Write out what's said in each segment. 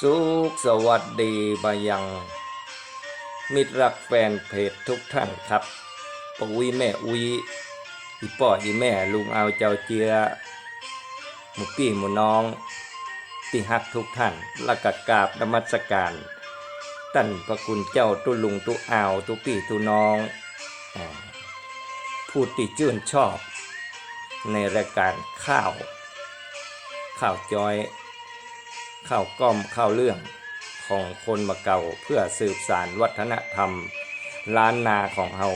สุขสวัสดีบายัง มิตรรักแฟนเพจทุกท่านครับปอุ้ยแม่อุยอีป่ออีแม่ลุงเอาเจ้าเจียหมูปี้หมูน้องที่ฮักทุกท่านละกกาบนมัสการตั้นพระคุณเจ้าตุลุงตุอาวตุปี้ตุน้องผู้ติชื่นชอบ ในรายการข้าว ข้าวจอย ข้าวก้อมข้าวเรื่องของคนมาเก่าเพื่อสืบสารวัฒนธรรม ล้านนาของเฮา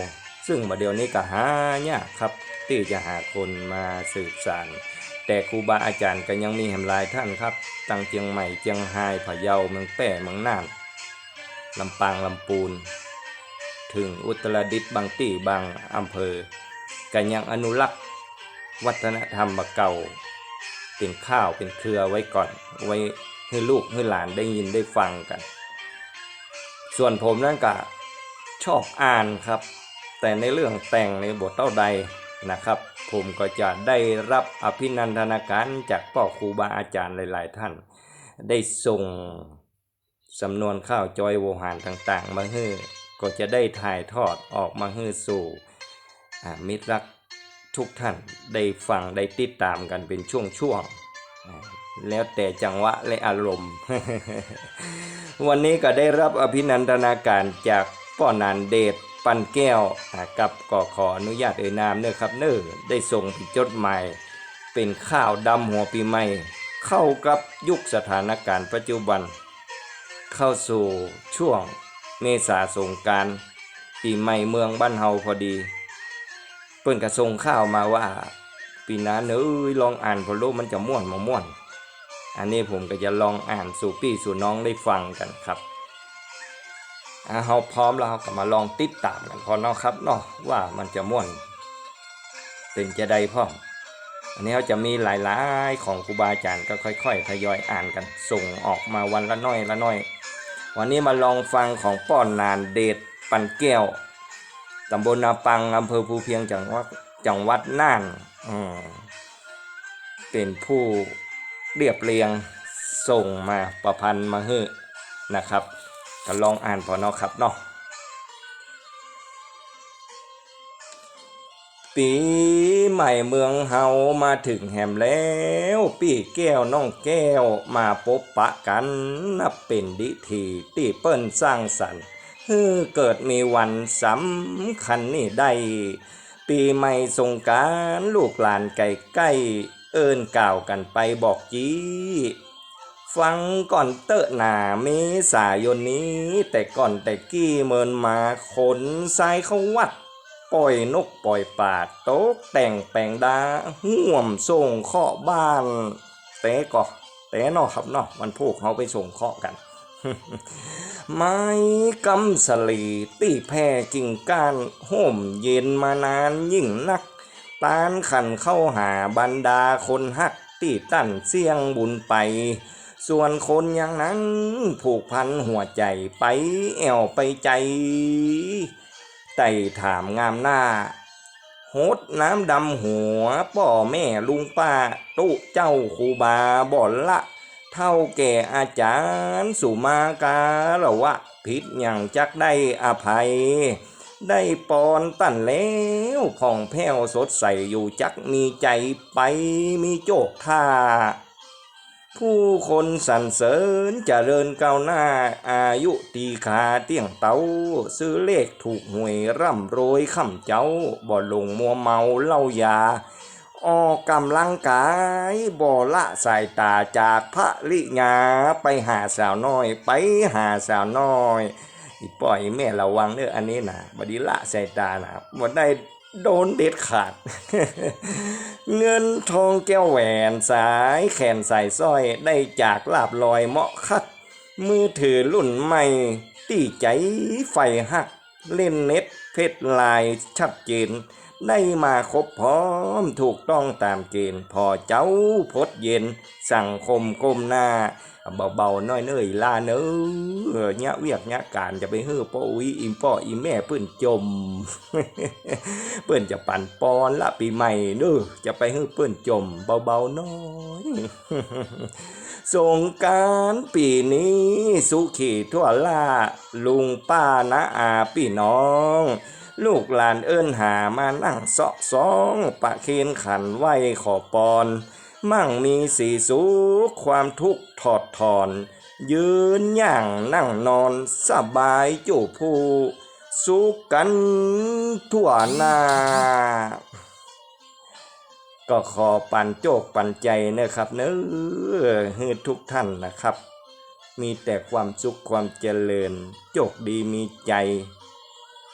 ซึ่งมาเดี๋ยวนี้ก็หายากครับที่จะหาคนมาสืบสารแต่ครูบาอาจารย์ก็ยังมีแหมหลายท่านครับตั้งเจียงใหม่เจียงไฮ้พะเยาเมืองแป้เมืองน่านลำปางลำปูน ถึงอุตรดิตถ์บางที่บางอำเภอก็ยังอนุรักษ์ วัฒนธรรมมาเก่าเป็นข้าวเป็นเครือไว้ก่อนไว้ ให้ลูกให้หลานได้ยินได้ฟังกัน ส่วนผมนั่นก็ชอบอ่านครับ แต่ในเรื่องแต่งในบทเต้าใดนะครับ ผมก็จะได้รับอภินันทนาการจากพ่อครูบาอาจารย์หลาย ๆ ท่าน ได้ส่งสำนวนข้าวจอยโวหารต่างๆ มาให้ก็จะได้ถ่ายทอดออกมาให้สู่มิตรรักทุกท่านได้ฟังได้ติดตามกันเป็นช่วงๆ แล้วแต่จังหวะและอารมณ์ วันนี้ก็ได้รับอภินันทนาการจากป้อนานเดชปันแก้วกับก็ขออนุญาตเอ่ยนามเนอครับเนอได้ส่งเป็นจดหมายเป็นข้าวดำหัวปีใหม่ เข้ากับยุคสถานการณ์ปัจจุบัน เข้าสู่ช่วงเมษาสงการปีใหม่เมืองบ้านเฮาพอดี เปิ้นก็ส่งข้าวมาว่า ปีน้าเนอะเอ้ยลองอ่านพอโลกมันจะม่วนมาม่วน อันนี้ผมก็จะลองอ่านสู่พี่สู่น้องได้ฟังกันครับเฮาพร้อมแล้วก็มาลองติดตามกันพอเนาะครับเนาะว่ามันจะม่วน เป็นจะได้พ่อมอันนี้เราจะมีหลายๆของครูบาอาจารย์ก็ค่อย ๆ ทยอยอ่านกัน ส่งออกมาวันละน้อยละน้อย วันนี้มาลองฟังของป้อนนานเดชปันแก้วตำบลนาปังอำเภอภูเพียงจังหวัดจังหวัดน่าน เป็นผู้ เรียบเรียงส่งมาประพันธ์มาให้นะครับก็ลองอ่านพอเนาะครับเนาะปีใหม่เมืองเฮามาถึงแหมแล้ว ปีแก้วน้องแก้วมาพบปะกันนับเป็นดิทีที่เปิ้นสร้างสรรค์เฮ้อเกิดมีวันสำคัญนี่ได้ ปีใหม่สงการลูกหลานไก่ใกล้ เอินกล่าวกันไปบอกจีฟังก่อนเตอะหนาเมษายนนี้ แต่ก่อนแต่กี้เมินมาขนทรายเข้าวัด ปล่อยนกปล่อยป่าโต๊กแต่งแปลงดาห่วมส่งเคาะบ้านแต่ก็แต่เนอครับเนาะมันพวกเขาไปส่งเคาะกันไม้กำสลีตีแพ่กิ่งก้านห่มเย็นมานานยิ่งนัก ตานขันเข้าหาบรรดาคนฮักตีตั้นเสียงบุญไป ส่วนคนอย่างนั้นผูกพันหัวใจไปแอวไปใจไต่ถามงามหน้าโหดน้ำดำหัวป่อแม่ลุงป้าตุเจ้าครูบาบ่อนละ เท่าแก่อาจารย์สุมาการะวะ ผิดอย่างจักได้อภัย ได้ปอนตั้นแล้วผ่องแผ้วสดใสอยู่จักมีใจไปมีโจกท่า ผู้คนสรรเสริญเจริญก้าวหน้าอายุตีขาเตี้ยงเตาซื้อเลขถูกหวยร่ำโรยค่ำเจ้า บ่ลงมัวเมาเล้ายา ออกกำลังกาย บ่ละสายตาจากพระลิญาไปหาสาวน้อยไปหาสาวน้อย อีปล่อยแม่ระวังเด้ออันนี้นะบดีละสายตานะบ่ได้โดนเด็ดขาด เงินทองแก้วแหวนสายแขนสายสร้อยได้จากลาบลอยเหมาะคัดมือถือรุ่นใหม่ตีใจไฟหัก เล่นเน็ตเพชรลายชัดเจน ได้มาครบพร้อมถูกต้องตามเกณฑ์ พอเจ้าพดเย็น สั่งคมก้มหน้า เบาๆน้อยเนยลาเนอเนี่ยเวียกเนี่ยการจะไปเฮ้อป้ออุ้ยอิมป้ออีแม่เพื่อนจม เพื่อนจะปั่นปอนละปีใหม่เด้อจะไปเฮ้อเพื่อนจม เบาๆน้อย สงการปีนี้สุขีทั่วล่า ลุงป้านะอาพี่น้อง ลูกหลานเอิ้นหามานั่งเสาะสองปะเคนขันไหวขอปอน มั่งมีสีสุขความทุกข์ถอดถอน ยืนย่างนั่งนอนสบายจูผู้สุขกันทั่วหน้า ก็ขอปันโจกปันใจนะครับเนอให้ทุกท่านนะครับ มีแต่ความสุขความเจริญ โจกดีมีใจ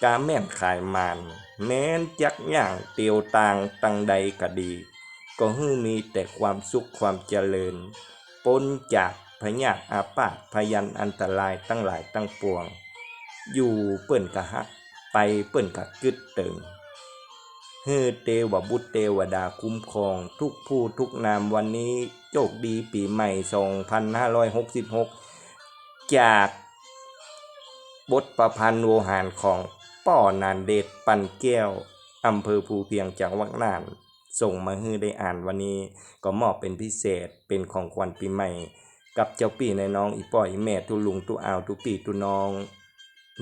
กาแม่นขายมานแม้นจักย่างเตียวตางตังใดก็ดี ก็ให้มีแต่ความสุขความเจริญปนจากพยาอาพาพยันอันตรายตั้งหลายตั้งปวง อยู่เปิ้นกะฮักไปเปิ้นกะกึดเติง ฮือเทวบุตรเทวดาคุ้มครอง ทุกผู้ทุกนามวันนี้โชคดีปีใหม่ 2566 จากบทประพันธ์โวหารของป้อนานเดชปันแก้วอำเภอภูเพียงจังหวัดน่าน ส่งมาให้ได้อ่านวันนี้ก็มอบเป็นพิเศษเป็นของขวัญปีใหม่ กับเจ้าปีในน้องอีป้อยอีแม่ทุลุงทุอาวทุปีทุน้อง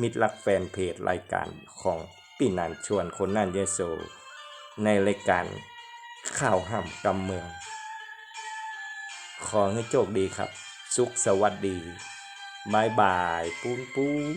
มิตรรักแฟนเพจรายการของปีนันชวนคนนั่นเยโซ ในรายการข่าวห้ำกำเมือง ขอให้โชคดีครับ สุขสวัสดีบายบาย ปูนปูน